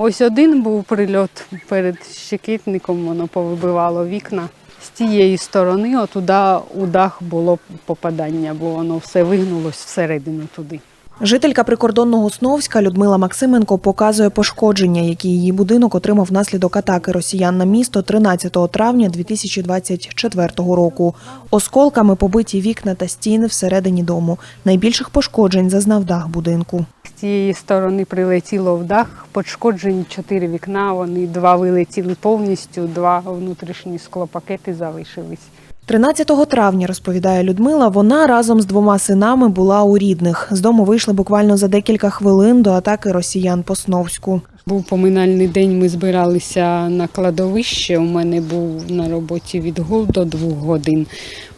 Ось один був прильот перед щекітником, воно повибивало вікна. З тієї сторони, отуда у дах було попадання, бо воно все вигнулось всередину туди. Жителька прикордонного Сновська Людмила Максименко показує пошкодження, які її будинок отримав внаслідок атаки росіян на місто 13 травня 2024 року. Осколками побиті вікна та стіни всередині дому. Найбільших пошкоджень зазнав дах будинку. З цієї сторони прилетіло в дах, пошкоджені чотири вікна, вони два вилетіли повністю, два внутрішні склопакети залишились. 13 травня, розповідає Людмила, вона разом з двома синами була у рідних. З дому вийшли буквально за декілька хвилин до атаки росіян по Сновську. Був поминальний день, ми збиралися на кладовище. У мене був на роботі відгул до двох годин.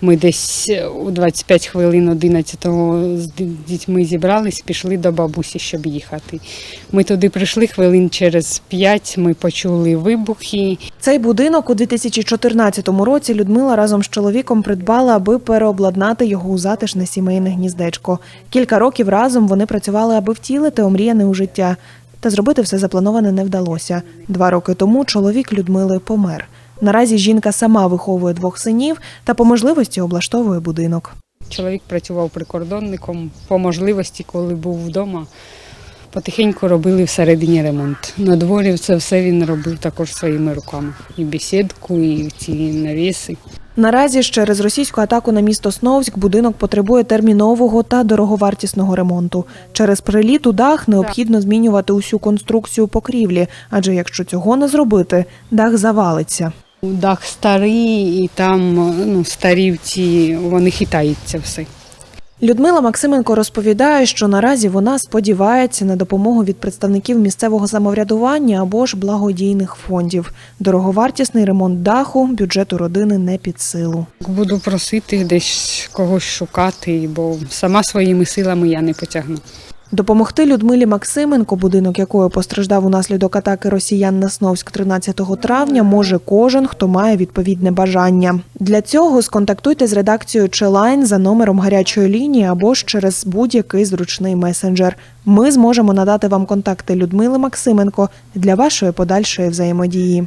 Ми десь у 25 хвилин 11-го з дітьми зібрались, пішли до бабусі, щоб їхати. Ми туди прийшли хвилин через п'ять, ми почули вибухи. Цей будинок у 2014 році Людмила разом з чоловіком придбала, аби переобладнати його у затишне сімейне гніздечко. Кілька років разом вони працювали, аби втілити омріяне у життя. Та зробити все заплановане не вдалося. Два роки тому чоловік Людмили помер. Наразі жінка сама виховує двох синів та по можливості облаштовує будинок. Чоловік працював прикордонником. По можливості, коли був вдома, потихеньку робили всередині ремонт. На дворі це все він робив також своїми руками. І бесідку, і ці навіси. Наразі ж через російську атаку на місто Сновськ будинок потребує термінового та дороговартісного ремонту. Через приліт у дах необхідно змінювати усю конструкцію покрівлі, адже якщо цього не зробити, дах завалиться. Дах старий, і там ну, старі ці, вони хитаються все. Людмила Максименко розповідає, що наразі вона сподівається на допомогу від представників місцевого самоврядування або ж благодійних фондів. Дороговартісний ремонт даху бюджету родини не під силу. Буду просити десь когось шукати, бо сама своїми силами я не потягну. Допомогти Людмилі Максименко, будинок якої постраждав унаслідок атаки росіян на Сновськ 13 травня, може кожен, хто має відповідне бажання. Для цього сконтактуйте з редакцією Челайн за номером гарячої лінії або ж через будь-який зручний месенджер. Ми зможемо надати вам контакти Людмили Максименко для вашої подальшої взаємодії.